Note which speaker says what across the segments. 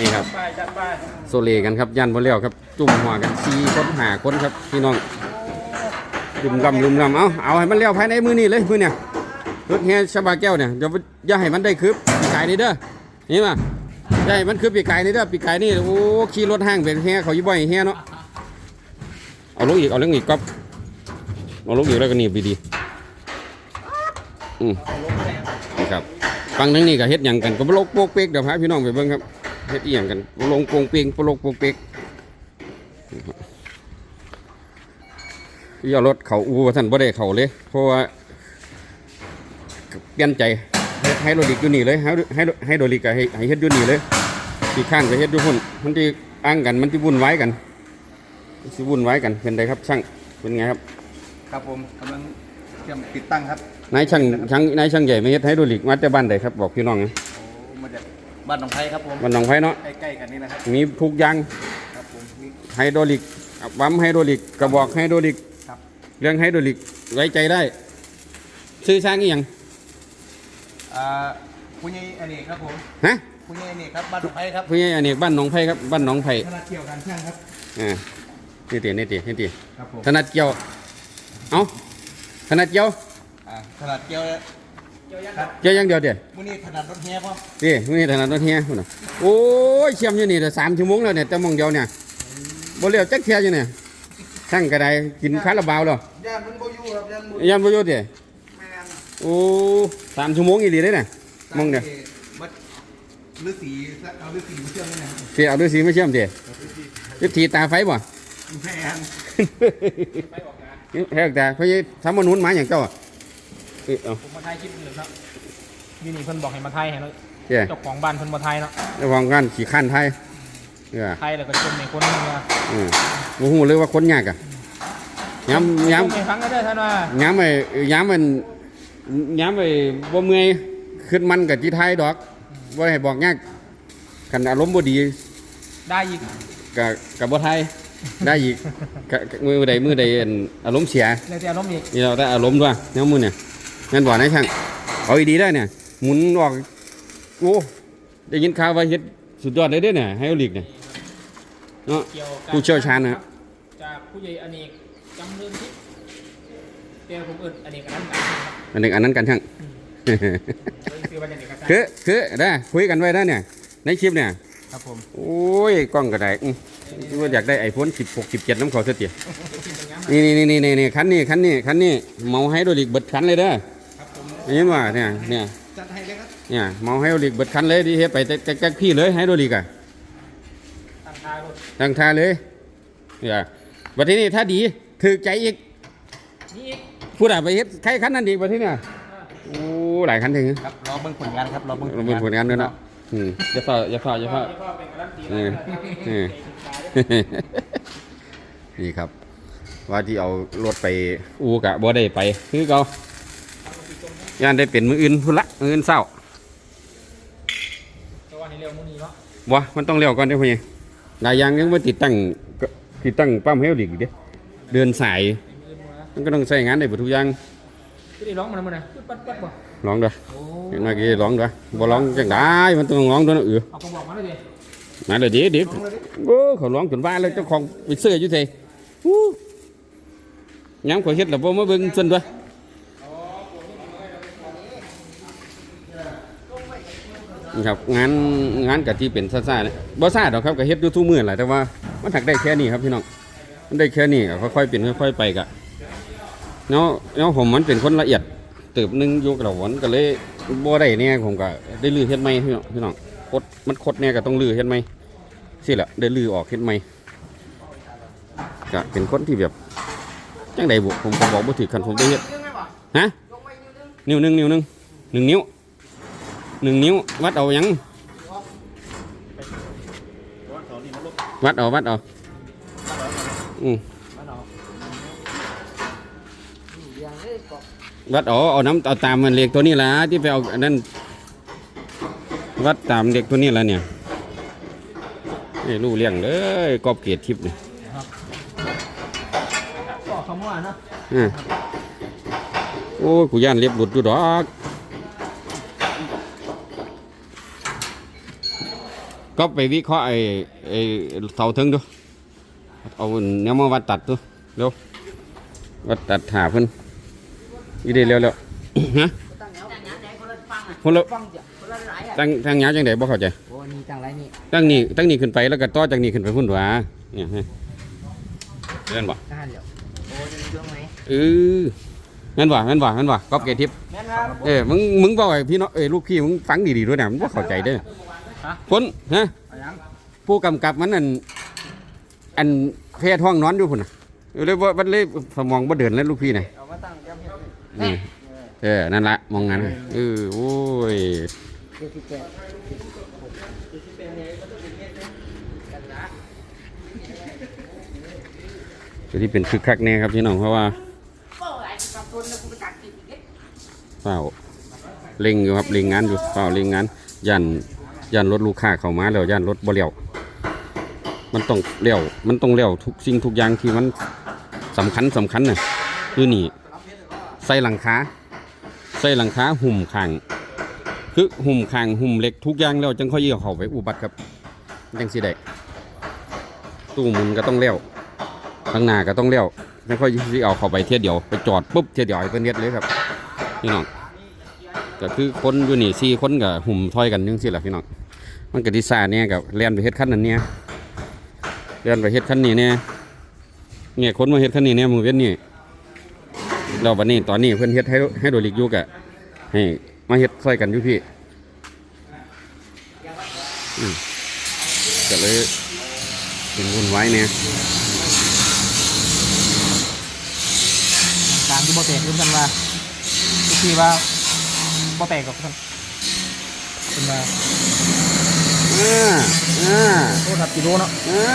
Speaker 1: นี่ครับ
Speaker 2: ไปจัดไป
Speaker 1: โซเลกันครับยันบ่เลี้ยวครับ จุ่มหัวกันสี่คนหาค้นครับพี่น้องลุมกำลุมกำเอาเอาให้มันเลี้ยวภายในมือนี่เลยมือเนี่ยรถแห่ชบาแก้วเนี่ยเดี๋ยวอย่าให้มันได้คืบปีกายนี่เด้อนี่มาอย่าให้มันคืบปีกายนี่เด้อปีกายนี่โอ้ขี่รถห้างเป็นแห่เขายู่บ่อยแห่เนาะเอาลงอีกเอาลงอีกก๊อฟเอาลงอีกแล้วก็หนีบดีอืมนี่ครับฟังทั้งนี้ก็เฮ็ดหยังกันก็บ่ลกโปกเป๊กเดี๋ยวพาพี่น้องไปเบิ่งครับ เฮ็ดอีหยังกันบ่ลงโปงเปงบ่ลงโปงเปกอย่ารถเขาอูว่าท่านบ่ได้เขาเลย เพราะว่าเปลี่ยนใจเฮ็ดไฮโดรลิกอยู่นี่เลยไฮโดไฮโดไฮโดรลิกก็ให้ให้เฮ็ดอยู่นี่เลยที่ข้างก็เฮ็ดอยู่พุ่นมันสิอ้างกันมันสิวุ่นวายกันมันสิวุ่นวายกันเป็นไดครับช่างเป็นไงครับ
Speaker 2: ครับผมกำลังเตรียมติดตั้งครับ
Speaker 1: นายช่างช่างนายช่างใหญ่มาเฮ็ดไฮโดรลิกมาแต่บ้านใดครับบอกพี่น้องนะ
Speaker 2: โอ้มาจาก บ้านหนองไผ่ครับผม
Speaker 1: บ้านหนองไผเนาะ
Speaker 2: ใกล้ๆกันนี่นะครับ
Speaker 1: มีทุกอย่าง
Speaker 2: ครับผมมี
Speaker 1: ไฮโดรลิกปั๊มไฮโดรลิกกระบอกไฮโดรลิก
Speaker 2: ครับ
Speaker 1: เรื่องไฮโดรลิกไว้ใจได้ซื้อช่างอีหยัง
Speaker 2: อ่าคุณยายอเนกครับผม
Speaker 1: ฮะ
Speaker 2: คุณยายอเนกครับบ้านหนองไผ่ครับ
Speaker 1: ผู้ใหญ่อเนกบ้านหนองไผ่ครับบ้านหนองไผ่
Speaker 2: ขนาดเกี่ยวกันช่างครับ
Speaker 1: อ่านี่ตีนี่ตีนี่ตี
Speaker 2: ครับผม
Speaker 1: ถนัดเกี่ยวเอ้าถนัดเกี่ยว
Speaker 2: อ่าขนาดเกี่ยวครับ
Speaker 1: เกี่ยวอย่างเดียวเดียว
Speaker 2: มื้อนี้ถนัดรถแห่พ่อ
Speaker 1: นี่นี่ถนัดรถเฮียพุ่นน่ะโอ้ยเชื่อมอยู่นี่แต่สามชั่วโมงแล้วเนี่ยแต่มองเดียวเนี่ยบ่เลี้ยวจักเที่ยอยู่เนี่ยช่างกระไดกินคาราบาวแล้ว
Speaker 2: ย่านมันบ่อยู่ครับย่านบ่
Speaker 1: ยันบ่อยู่เด้
Speaker 2: แม่น
Speaker 1: โอ้สามชั่วโมงอีหลีเลยเนี่ยมองเนี่ย
Speaker 2: บัดฤาษีเอาฤาษีมาเชื่อมนี่นะครับ
Speaker 1: เสียเอาด้วยสีไม่เชื่อมเด้วิธีตาไฟบ่
Speaker 2: แม่น
Speaker 1: เฮ้ยแต่พยทำมนุษย์มาอย่างเจ้าอะเอ้ยเอา
Speaker 3: ผมมาไทยคลิปหนึ่งครับยูนี่เพิ่นบอกให้มาไทยให้เนาะ
Speaker 1: เจ้
Speaker 3: เจ้าของบ้านเพิ่นมาไทยเนาะ
Speaker 1: ระวังกันขี่ขั้านไทยเออ
Speaker 3: ไทยแล้วก็ชมในคนนึงมา
Speaker 1: อืมโอ้โหเลยว่าคนยากอะย้ำย้
Speaker 3: ชมในฟังก็ได้ท่านว่าำ
Speaker 1: ย้ำไปย้ำมันย้ำไปบ่เมื่อยขึ้นมันกับจีไทยดอกบ่ให้บอกยากกันอารมณ์บ่ดี
Speaker 3: ได้อีก
Speaker 1: กับกับบ่ไทยได้อีกกะกะมือใดมือใดอั่นอารมณ์เสีย
Speaker 3: เลยแต่อารมณ์อีก
Speaker 1: นี่เราได้อารมณ์ด้วยแนวมือเนี่ย งั้นบอกนะช่างเอาดีๆได้เนี่ยหมุนออกโอ้ได้ยินข่าวว่าเฮ็ดสุดยอดเลยเด้อเนี่ยไฮโอลิกเนี่ยเนาะ
Speaker 3: เกี่ยวกับ
Speaker 1: ผู้เชี่ยวชาญนะ
Speaker 3: จากผู้ใหญ่อเนกจำเรื่องที่เตียผมเอิญอเนกอันนั้นกันครับ
Speaker 1: อันหนึ่งอันนั้นกันช่าง
Speaker 3: เอิ้นคือว่าจะเนกกัน
Speaker 1: คือคือได้คุยกันไว้ได้เนี่ยในคลิปเนี่ย
Speaker 2: ครับผม
Speaker 1: โอ้ยกล้องก็ได้อื้อคิดว่าอยากได้ไอโฟน16 17น้ำเขาเสียเตี๋ยนี่นี่นี่นี่นี่คันนี้คันนี้คันนี้เมาไฮโดรลิกเบิดคันเลยเด้อ
Speaker 2: ครับผม
Speaker 1: ได้ยิ นว่าเนี่ยเนี่ย
Speaker 2: จัดให้เลยครับ
Speaker 1: เนี่ยเมาไฮโดรลิกเบิดคันเลยที่เฮ็ดไปแจ๊กๆพี่เลยไฮโดรลิกอะ
Speaker 3: ตั้งทายรถ
Speaker 1: ตั้งท่าเลยเนี่ยบัดทีนี้ถ้าดีถือใจอีก
Speaker 3: นี่อีก
Speaker 1: พูดอะไปเฮ็ดใครคันนั้นอีกบัดทีเนี่ยโอ้หลายคันถึง
Speaker 2: ครับรอเบิ่งผลงานครับรอเบิ่ง
Speaker 1: เราเป็นผลงานด้วยเนาะอืมอย่าฝ่าอย่าฝ่าอย่าฝ่า
Speaker 3: พ่อเป็นการันตี
Speaker 1: เออเออนี่ครับ ว่าที่เอารถไปอูกะบ่ได้ไปคือเก่า ย่านได้เป็นมืออื่นพุ่นละมืออื่นเศร้า
Speaker 3: ก็ว่าให้เร็วมื้อนี้เนาะ
Speaker 1: บ่มันต้องเลี้ยวก่อนเด้อพ่อใหญ่หลายอย่างยังบ่ติดตั้งก็ติดตั้งปั๊มเฮลอีกเด้เดินสาย
Speaker 3: มื้อนี้มา
Speaker 1: มันก็ต้องใช้งานได้เบ่ทุกอย่าง
Speaker 3: คือได้ร้องมันมื้อน่ะปึ๊ดปัดปัดบ่
Speaker 1: ลองเด้อ
Speaker 3: โอ้
Speaker 1: เห็นเมื่อกี้ร้องด้วยบ่ร้องจังได้มันต้องร้องด้วยนะเออ
Speaker 3: เอากระบอกมาเลยดิ
Speaker 1: มาเลยดิดิโอ้เขาร้องจนว่าแล้วเจ้าของไปเสื้ออยู่ไสอู้ย้ำขอยเฮ็ดแล้วบ่มาเบิ่งซั่นด้วย ครับงานงานกะที่เป็นซ่าๆนะบ่ซ่าดอกครับก็เฮ็ดอยู่ทุกมื้อแหละแต่ว่ามันถักได้แค่นี้ครับพี่น้องมันได้แค่นี้ค่อยๆเป็นค่อยๆไปกะเนาะเนาะผมมันเป็นคนละเอียดเติบหนึงยกับหวนก็เลยบ่ได้เนี่ยผมก็ได้ลื้อเฮ็ดใหม่พี่น้องพี่น้องคดมันคดเนี่ยก็ต้องลือเห็นไหมสิละได้ลือออกเห็นไหมก็เป็นคนที่แบบจังใดบุผมก็บอกบ่ถือคันผมได้เฮ็ดฮะนิ้วหนึงนิ้วหนึงหนึ่งนิ้ว หนึ่งนิ้ว วัดเอาหยัง วัดเอาวัดเอาอืมวัดเอาเอาน้ำเอาตามมันเลขตัวนี้ละที่ไปเอาอันนั้นวัดตามเด็กตัวนี้แล้วเนี่ยนี่รู้เลี้ยงเลยกอบเกียรติทิพย์เนี่ย
Speaker 3: ก็คำว่าเนาะ
Speaker 1: อ่าโอ้ยกูย่านเล็บหลุดอยู่ดอก ก็ไปวิเคราะห์ไอ้ไอ้เสาเทิงดูเอาแนวมาวัดตัดดูเร็ววัดตัดถาเพิ่นอีเดีเร็วเร็วฮะ
Speaker 4: ตั้งหยังได้คนละฟังอะ
Speaker 1: คนละ
Speaker 4: ฟังจ้ะคนละหลายอะ
Speaker 1: ตั้งตั้งหยาจังไดบ่เข้าใจ
Speaker 4: โอ้นี่ตั้งไรนี่
Speaker 1: ตั้งนี่ตั้งนี่ขึ้นไปแล้วก็ต่อจากนี่ขึ้นไปพุ่นหวาเนี่ยฮะเล่นบ่
Speaker 4: ทหารเหลียวโอ้ยนี่ช่วงไหน
Speaker 1: เออแม่นบ่แม่นบ่แม่นบ่ก๊อฟเกทิพย์
Speaker 4: แม่นครับ
Speaker 1: เออมึงมึงบอกไอ้พี่น้องเอ้ยลูกพี่มึงฟังดีๆด้วยนะมึงบ่เข้าใจเด้อ คนฮะ
Speaker 4: เอาหยัง
Speaker 1: ผู้กำกับมันอัน อันแพ้ท้องนอนอยู่พุ่นน่ะเลยว่ามันเลยสมองบ่เดินแล้วลูกพี่น่ะ
Speaker 4: เอามาตั้งจำเฮ็ด
Speaker 1: อืมเออ นั่นละมองงั้นเออโอ้ย
Speaker 4: เจ็ดสิบแปด
Speaker 1: ตัวที่เป็นคึกคักแน่ครับพี่น้องเพราะว่า
Speaker 4: โอ้ยกับคนแล้วกูไปตัดกินอีกเด้
Speaker 1: เฝ้าเล็งอยู่ครับเล็งงานอยู่เฝ้าเล็งงานยัน ยันรถลูกค้าเข้ามาแล้วยันรถบ่เลี้ยวมันต้องเลี้ยวมันต้องเลี้ยวทุกสิ่งทุกอย่างที่มันสำคัญสำคัญน่ะคือนี่ใส่หลังคาใส่หลังคาหุ่มข้างคือหุ่มข้างหุ่มเหล็กทุกอย่างแล้วจังค่อยเยี่ยวเข้าไปอุบัติครับจังสิได้ตู้มุนก็ต้องเลี้ยวข้างหน้าก็ต้องเลี้ยวจังค่อยสิเอาเข้าไปเทียเดียวไปจอดปุ๊บเทียเดียวให้เพิ่นเฮ็ดเลยครับพี่น้องก็คือคนอยู่นี่สี่คนก็หุ่มถอยกันจังซี่แหละพี่น้อง มันก็ดิซ่าเนี่ยกับเลียนไปเฮ็ดคันนั้นเนี่ยเลียนไปเฮ็ดคันนี้เนี่ยเนี่ยคนมาเฮ็ดคันนี้เนี่ยมือเว้นนี่เราบัดนี้ตอนนี้เพิ่อนเฮ็ดให้ให้โดลิกยู่กะให้มาเฮ็ดซอยกันอยู่พี่ก็เลยเป็นวุ่นวายเนี่ย
Speaker 3: กางที่บ่แตกรู้กันว่าทุกทีว่าบ่แตกกับท่านเป็นมา
Speaker 1: อ่าอ่า
Speaker 3: โทษครับกิโลเนาะ
Speaker 1: อ่า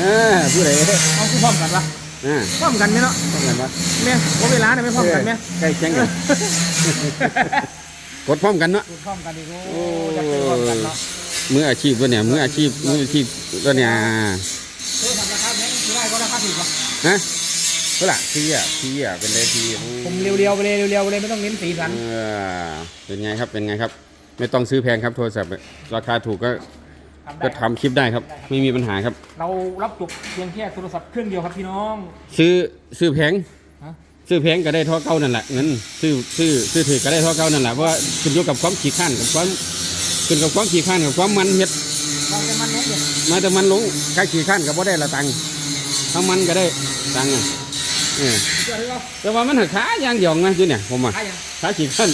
Speaker 1: อ่าผู้ใด
Speaker 3: เอาคือพร้อมกันปะ
Speaker 1: อ่า
Speaker 3: พร้อมกันไหมเนาะ
Speaker 1: ต้องกันวะ
Speaker 3: แม่ว่าเวลาเนี่ยไม่พร้อมกันไหม
Speaker 1: ใกล้เคียงกัน กดพร้อมกันเนาะ
Speaker 3: พร้อมกันดีโอ้
Speaker 1: โอ้
Speaker 3: จะเป็นพร้อมกันเนาะ
Speaker 1: มืออาชีพตัวเนี่ยมืออาชีพมืออาชีพตัวเนี่ย
Speaker 3: โทษทำราคาแพงซื้อได้ก็ราคาถูกปะ
Speaker 1: ฮะเท่าไหร่ทีอะทีอะเป็นไรทีโอ้
Speaker 3: ผมเรียวๆไปเลยเรียวๆไปเลยไม่ต้องเน้นสีสัน
Speaker 1: เออเป็นไงครับเป็นไงครับ ไม่ต้องซื้อแพงครับโทรศัพท์ราคาถูกก็
Speaker 3: ทำได้
Speaker 1: ก็ทำคลิปได้ครับ ไม่มีปัญหาครับ
Speaker 3: เรารับจบเพียงแค่โทรศัพท์เครื่องเดียวครับพี่น้อง
Speaker 1: ซื้อซื้อแพง
Speaker 3: ฮะ
Speaker 1: ซื้อแพงก็ได้เท่าเก่านั่นแหละเงินซื้อซื้อซื้อถือก็ได้เท่าเก่านั่นแหละเพราะว่าขึ้นอยู่กับความขี้ข้านกับความขึ้นกับความขี้ข้านกับความมันเฮ็ด
Speaker 3: เราจะมันนกเนี่ย
Speaker 1: มาแต่มันลงค่าขี้ข้านก็บ่ได้ละตังค์ถ้ามันก็ได้ตังค์อะเออ
Speaker 3: เชื่อหรือเปล่า
Speaker 1: แต่ว่ามันหักขาอย่างเดียวนะจุเนี่ยผมอะ
Speaker 3: ใครยัง
Speaker 1: ขาขี้ข้าน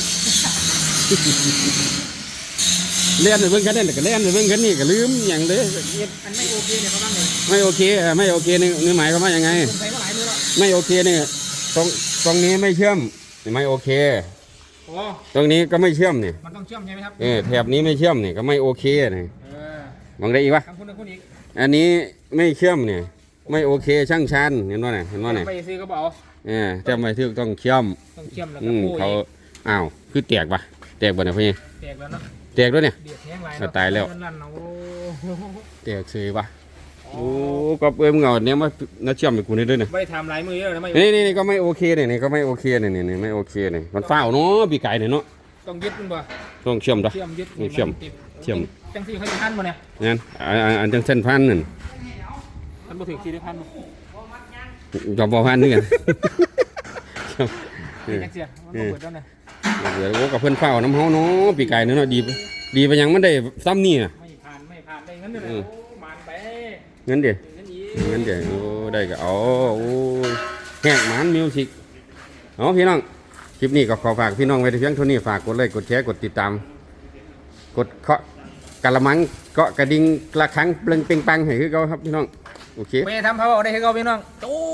Speaker 1: เล่นไปเบิ่งกันนี่ก็เล่นไปเบิ่งกันนี่ก็ลืมอย่างเลย
Speaker 3: อันไม่โอเคเนี่ยเขาบ้างเลย
Speaker 1: ไม่โอเคเออไม่โอเคนี่นี่หมายความว่ายังไง
Speaker 3: คนใส่มาหลายมือแล้ว
Speaker 1: ไม่โอเคนี่ตรงตรงนี้ไม่เชื่อมนี่ไม่โอเค
Speaker 3: โอ้
Speaker 1: ตรงนี้ก็ไม่เชื่อมนี่
Speaker 3: มันต้องเชื่อมใช่ไหมครับ
Speaker 1: เออแถบนี้ไม่เชื่อมนี่ก็ไม่โอเคนี่
Speaker 3: เออ
Speaker 1: มองได้อีกวะ
Speaker 3: ทำคนหนึ่งคนอีก
Speaker 1: อันนี้ไม่เชื่อมนี่ไม่โอเคช่างชันเห็นว่าไหนเห็นว่าไหน
Speaker 3: ไปซื้อก็บอก
Speaker 1: เออแต่ไม่ถึกต้องเชื่อม
Speaker 3: ต้องเชื่อมแล้ว
Speaker 1: อื
Speaker 3: ก็
Speaker 1: ม
Speaker 3: โอ้
Speaker 1: เขา
Speaker 3: ย
Speaker 1: อ้าวคือแตกปะแตกปะเนี่ยพี่
Speaker 3: แตกแล้วเนาะ
Speaker 1: แตกด้วยเนี่ย
Speaker 3: เบียดแห้งหลาย
Speaker 1: ก็ตายแล้ว
Speaker 3: นั่นๆเอา
Speaker 1: แตกเสยปะโอ้ก็เอ้ยมึงเอาอันเนี้ยมาน่าเชื่อมไปกูนี่ด้วยเนี่ย
Speaker 3: ไม่ได้ทำหลายมือเยอะนะไม่
Speaker 1: นี่นี่นี่ก็ไม่โอเคเนี่ยนี่ก็ไม่โอเคเนี่ยนี่นี่ไม่โอเคเนี่ยมันฝ้าวเนาะปีไก่เนี่ยเนาะ
Speaker 3: ต้องยึดมันบ่
Speaker 1: ต้องเชื่อมด้วย
Speaker 3: เชื่อมยึด
Speaker 1: นี่เชื่อมเชื่อม
Speaker 3: จังซี่เขาจะทันบ่เนี่ย
Speaker 1: งั้นอันอันอันจังเส้นพันนั่น
Speaker 3: ทันบ่ถึงสี่พันบ่
Speaker 1: จอมบอพันนี่กัน
Speaker 3: เป็นจังเสียมันบ่เปิดแล้วเนี่ย
Speaker 1: เดี๋ยวโอ้กับเพื่อนเฝ้าน้ำเฮาเนาะปีไก่เนาะดีไปดีไปยังมันได้ซ้ำนี่อะ
Speaker 3: ไม่ผ่านไม่ผ่านได้งั้นเลย
Speaker 1: อืม
Speaker 3: โอ้มานไป
Speaker 1: เงินเดี๋ยว
Speaker 3: งั้นอี
Speaker 1: เงินเดี๋ยวโอ้ได้ก็เอาโอ้แหกหมันมิวสิกเอาพี่น้องคลิปนี้ก็ขอฝากพี่น้องไว้เพียงเท่านี้ฝากกดไลค์กดแชร์กดติดตาม กดเคาะกะละมังเกาะกระดิ่งละครั้งเปล่งเปล่งปังให้คือเขาครับพี่น้องโอเค
Speaker 3: ไม่ทำเขาเอาได้ให้เขาพี่น้องจวด